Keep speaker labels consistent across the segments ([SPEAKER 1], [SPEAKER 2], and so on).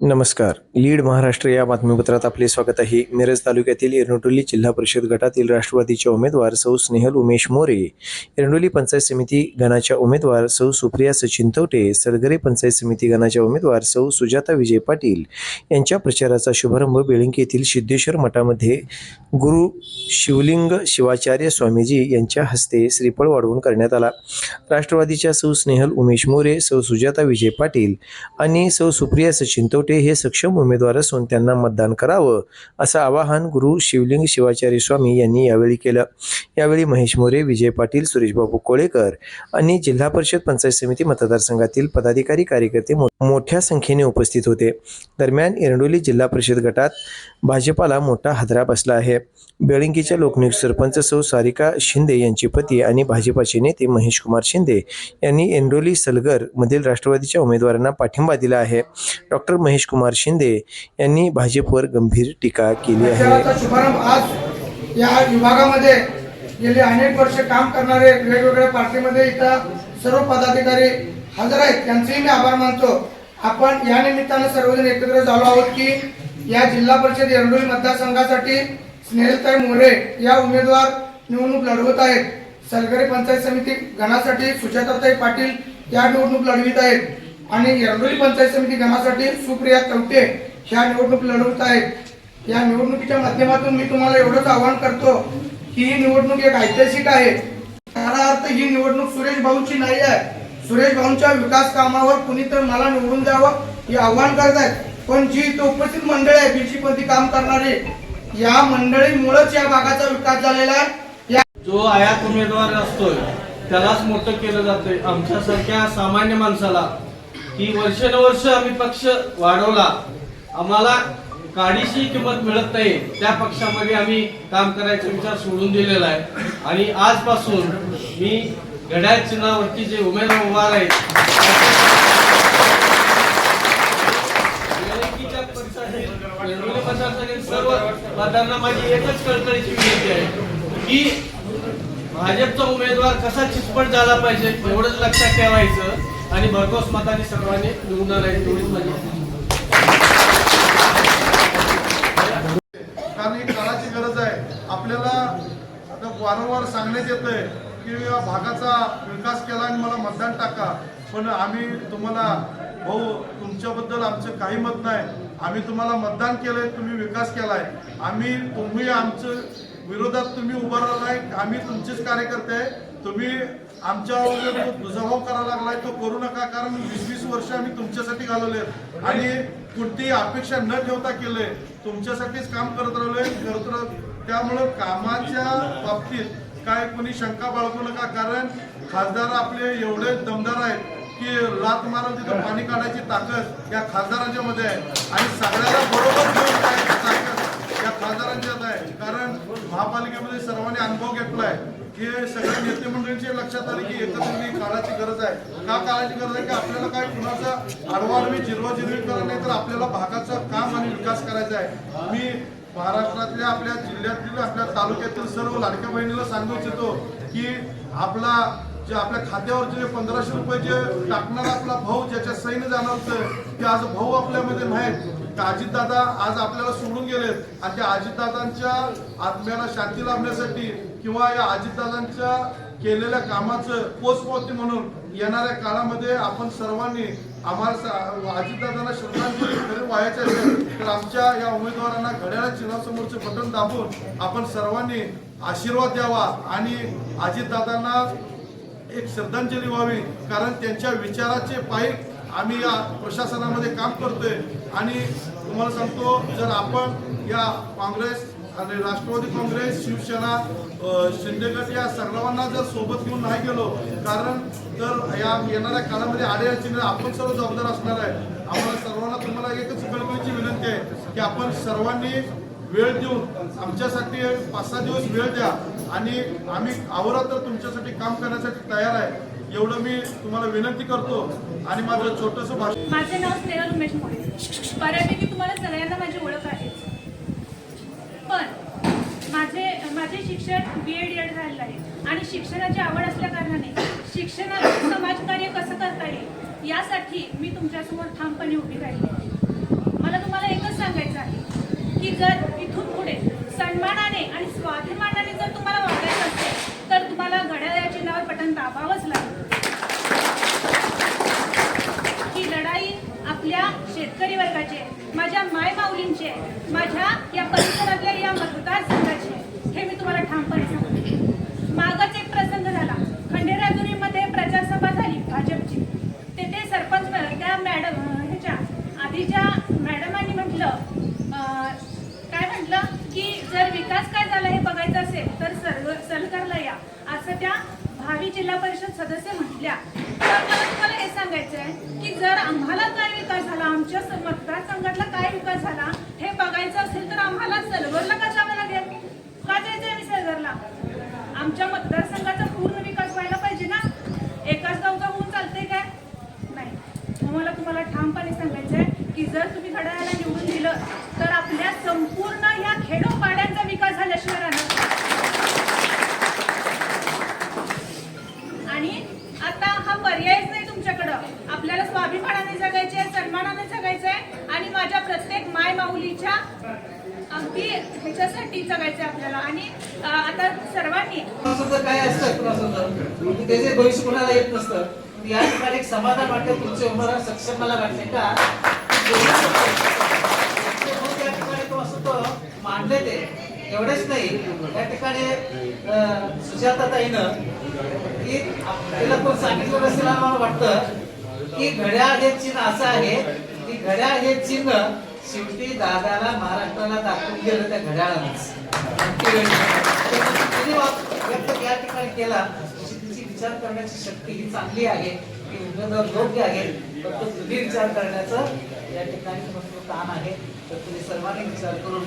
[SPEAKER 1] नमस्कार. लीड महाराष्ट्र या बातमीपत्रात आपले स्वागत आहे. मिरज तालुक्यातील एरंडोली जिल्हा परिषद गटातील राष्ट्रवादीचे उमेदवार सौ स्नेहल उमेश मोरे एरंडोली पंचायत समिती गणाच्या उमेदवार सौ सुप्रिया सचिन तवटे सलगरे पंचायत समिती गणाच्या उमेदवार सौ सुजाता विजय पाटील यांच्या प्रचाराचा शुभारंभ बेळंकी येथील सिद्धेश्वर मठामध्ये गुरु शिवलिंग शिवाचार्य स्वामीजी यांच्या हस्ते श्रीफळ वाढवून करण्यात आला. राष्ट्रवादीच्या सौ स्नेहल उमेश मोरे सौ सुजाता विजय पाटील आणि सौ सुप्रिया सचिन तवटे हे सक्षम उमेदवार असून त्यांना मतदान करावं असं आवाहन गुरु शिवलिंग शिवाचार्य स्वामी यांनी यावेळी केलं. यावेळी महेश मोरे विजय पाटील सुरेशबाबू कोळेकर आणि जिल्हा परिषद पंचायत समिती मतदारसंघातील पदाधिकारी कार्यकर्ते मो- मोठ्या संख्येने उपस्थित होते. दरम्यान एरंडोली जिल्हा परिषद गटात भाजपाला मोठा हादरा बसला आहे. बेळंकीच्या लोकनियुक्त सरपंच सौ सारिका शिंदे यांचे पती आणि भाजपाचे नेते महेश कुमार शिंदे यांनी एंडोली सलगर मधील राष्ट्रवादीच्या उमेदवारांना पाठिंबा दिला आहे. डॉक्टर महेश कुमार शिंदे यांनी भाजपवर गंभीर टीका केली आहे.
[SPEAKER 2] शुभारंभ आज या विभागामध्ये गेले अनेक वर्ष काम करणारे वेगवेगळ्या पार्टीमध्ये इथं सर्व पदाधिकारी हजर आहेत. त्यांचेही मी आभार मानतो. आपण या निमित्तानं सर्वजण एकत्र झालो आहोत की या जिल्हा परिषद येरडोळी मतदारसंघासाठी स्नेहलताई मोरे या उमेदवार निवडणूक लढवत आहेत. सलगरे पंचायत समिती गणासाठी सुजाताताई पाटील या निवडणूक लढवित आहेत. आणि एरडोली पंचायत समिती गणासाठी सुप्रिया तवटे ह्या निवडणूक लढवत आहेत. या निवडणुकीच्या माध्यमातून मी तुम्हाला एवढंच आवाहन करतो की ही निवडणूक एक ऐतिहासिक आहे. खरा अर्थ ही निवडणूक सुरेश भाऊंची नाही आहे. सुरेश भाऊंच्या विकास कामावर कुणी तर मला निवडून द्यावं हे आव्हान करत आहेत. पण जी इथं उपस्थित मंडळी आहे बीसी काम करणारे या मंडळीमुळेच या भागाचा विकास झालेला आहे. या
[SPEAKER 3] जो आयात उमेदवार असतोय त्यालाच मोठं केलं जातंय. आमच्यासारख्या सामान्य माणसाला की वर्षानुवर्ष आम्ही पक्ष वाढवला. आम्हाला काडीशी किंमत मिळत नाही. त्या पक्षामध्ये आम्ही काम करायचा विचार सोडून दिलेला आहे. आणि आजपासून मी घड्याळ चिन्हावरती जे उमेदवार उभा आहेत सर्व पदांना माझी एकच कळकळीची विनंती आहे की भाजपचा उमेदवार कसा चितपट झाला पाहिजे एवढंच लक्षात ठेवायचं. आणि भरघोस मताने सर्वांनी निवडून आहे
[SPEAKER 4] कारण ही काळाची गरज आहे. आपल्याला आता वारंवार सांगण्यात येतंय की या भागाचा विकास केला आणि मला मतदान टाका. पण आम्ही तुम्हाला भाऊ तुमच्याबद्दल आमचं काही मत नाही. आम्ही तुम्हाला मतदान केलंय तुम्ही विकास केलाय. आम्ही तुम्ही आमचं विरोधात तुम्ही उभं राहिलाय. आम्ही तुमचेच कार्यकर्ते आहे. तुम्ही आमच्यावर जो दुजाभाव करायला लागलाय तो करू नका कारण वीस वीस वर्ष आम्ही तुमच्यासाठी घालवले आणि कोणतीही अपेक्षा न ठेवता केलंय. तुमच्यासाठीच काम करत राहिलोय करत राह- त्यामुळं कामाच्या बाबतीत काय कोणी शंका बाळगू नका कारण खासदार आपले एवढे दमदार आहेत की लात मारून तिथं पाणी काढायची ताकद या खासदारांच्या मध्ये आहे. आणि सगळ्याला बरोबर खासदारांच्यात आहे. कारण महापालिकेमध्ये सर्वांनी अनुभव घेतलाय की सगळ्या नेते मंडळींची लक्षात आले की एकत्रित काळाची गरज आहे. का काळाची गरज आहे? की आपल्याला काय कुणाचा आडवाडवी जिरवाजिरवी करत नाही तर आपल्याला भागाचं काम आणि विकास करायचा आहे. मी महाराष्ट्रातल्या आपल्या जिल्ह्यातील आपल्या तालुक्यातील सर्व लाडक्या बहिणीला सांगू इच्छितो की आपला जे आपल्या खात्यावर जे पंधराशे रुपये जे टाकणारा आपला भाऊ ज्याच्या सैन्य जाणार होतं ते आज भाऊ आपल्यामध्ये नाहीत. ते अजितदादा आज आपल्याला सोडून गेलेत. आणि त्या अजितदादांच्या आत्म्याला शांती लाभण्यासाठी किंवा या अजितदादांच्या केलेल्या कामाचं पोचपावती म्हणून येणाऱ्या काळामध्ये आपण सर्वांनी आम्हाला अजितदादांना श्रद्धांजली खरी व्हायची असेल तर आमच्या या उमेदवारांना घड्याळा चिन्हासमोरचे बटन दाबून आपण सर्वांनी आशीर्वाद द्यावा आणि अजितदादांना एक श्रद्धांजली व्हावी. कारण त्यांच्या विचाराचे पायी आम्ही या प्रशासनामध्ये काम करतोय. आणि तुम्हाला सांगतो जर आपण या काँग्रेस आणि राष्ट्रवादी काँग्रेस शिवसेना शिंदेगड या सर्वांना जर सोबत घेऊन नाही गेलो कारण तर या येणाऱ्या काळामध्ये अडचणी आपण सर्व जबाबदार असणार आहे. आम्हाला सर्वांना तुम्हाला एकच कल्पनेची विनंती आहे की आपण सर्वांनी वेळ देऊन आमच्यासाठी पाच सहा दिवस वेळ द्या. आणि आम्ही आवरात तुमच्यासाठी काम करण्यासाठी तयार आहे. एवढं मी तुम्हाला विनंती करतो आणि माझं छोटस
[SPEAKER 5] माझे नाव स्नेहा उमेश मोरे. बऱ्यापैकी तुम्हाला सगळ्यांना माझी ओळख आहे. पण माझे माझे शिक्षण बी एड एड झालेलं आहे. आणि शिक्षणाची आवड असल्या कारणाने शिक्षणातून समाजकार्य कसं करता येईल यासाठी मी तुमच्यासमोर ठामपणे उभी राहिली आहे. की जर इथून पुढे सन्मानाने आणि स्वाभिमानाने जर तुम्हाला वागायचं असेल तर तुम्हाला घड्याळ्या चिन्हावर पटन दाबावंच लागेल ही लढाई आपल्या शेतकरी वर्गाचे माझ्या माय माऊलींचे माझ्या या परिसरातल्या या मतदारसंघाचे हे मी तुम्हाला ठामपणे सांगते. मागच एक प्रसंग झाला. खंडेराजुरीमध्ये प्रचारसभा झाली भाजपची. तेथे सरपंच त्या मॅडम ह्याच्या आधीच्या मॅडमांनी म्हटलं काय म्हटलं की जर विकास काय झाला हे बघायचं असेल तर सर्व सरकारला या. असं त्या भावी जिल्हा परिषद सदस्य म्हटल्या तर मला तुम्हाला हे सांगायचं आहे की जर आम्हाला काय विकास झाला आमच्या मतदारसंघातला काय विकास झाला हे बघायचं असेल तर आम्हाला सलवरला का जावं लागेल? का जायचं आम्ही सलवरला आमच्या मतदारसंघाचा पूर्ण विकास व्हायला पाहिजे ना. एकाच गावचा होऊन चालते काय? नाही. मग मला तुम्हाला ठामपणे सांगायचं आहे की जर तुम्ही घड्याळाला निवडून दिलं तर आपल्या संपूर्ण या खेडोपाड्यांचा विकास झाल्याशिवाय राहणार आणि आता हा पर्यायच नाही तुमच्याकडं आपल्याला स्वाभिमानाने जगायचे आहे सन्मानाने जगायचं आहे आणि माझ्या प्रत्येक माय माऊलीच्या अगदी ह्याच्यासाठी जगायचं आपल्याला आणि आता सर्वांनी
[SPEAKER 6] काय असतं त्याचे भविष्य कुणाला येत नसतं या ठिकाणी एक समाधान वाटतं तुमचे उमेदवार सक्षम मला वाटते का त्या ठिकाणी तो असं तो मांडले ते एवढेच नाही. त्या ठिकाणी अं, सुजाताताईनं की तिला कोण सांगितलं नसेल आम्हाला वाटतं की घड्याळ हे चिन्ह असं आहे की घड्याळ हे चिन्ह शेवटी दादाला महाराष्ट्राला दाखवून गेलं त्या घड्याळानेच. व्यक्त या ठिकाणी केला तशी तिची विचार करण्याची शक्ती ही चांगली आहे की उमेदवार योग्य आहे फक्त तुम्ही विचार करण्याचं या ठिकाणी तुमचं काम आहे. तर तुम्ही सर्वांनी विचार करून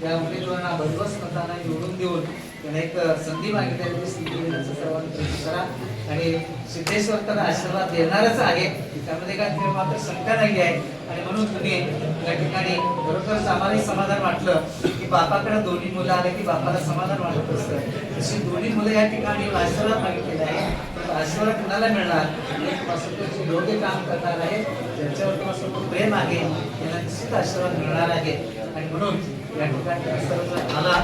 [SPEAKER 6] त्या उमेदवारांना भरघोस मतांना निवडून देऊन त्यांना एक संधी मागितल्याची स्थिती देण्याचा सर्वांनी प्रयत्न करा. आणि सिद्धेश्वर तर आशीर्वाद देणारच आहे त्यामध्ये काय ते मात्र शंका नाही आहे. आणि म्हणून तुम्ही या ठिकाणी बरोबर आम्हालाही समाधान वाटलं की बापाकडे दोन्ही मुलं आले की बापाला समाधान वाटत असतं. तशी दोन्ही मुलं या ठिकाणी आशीर्वाद मागितलेले आहे आशीर्वाद कुणाला मिळणार? तुम्हाला योग्य काम करणार आहे ज्यांच्यावर तुम्हाला प्रेम आहे त्यांना निश्चित आशीर्वाद मिळणार आहे. आणि म्हणून या ठिकाणी सर्वजण आला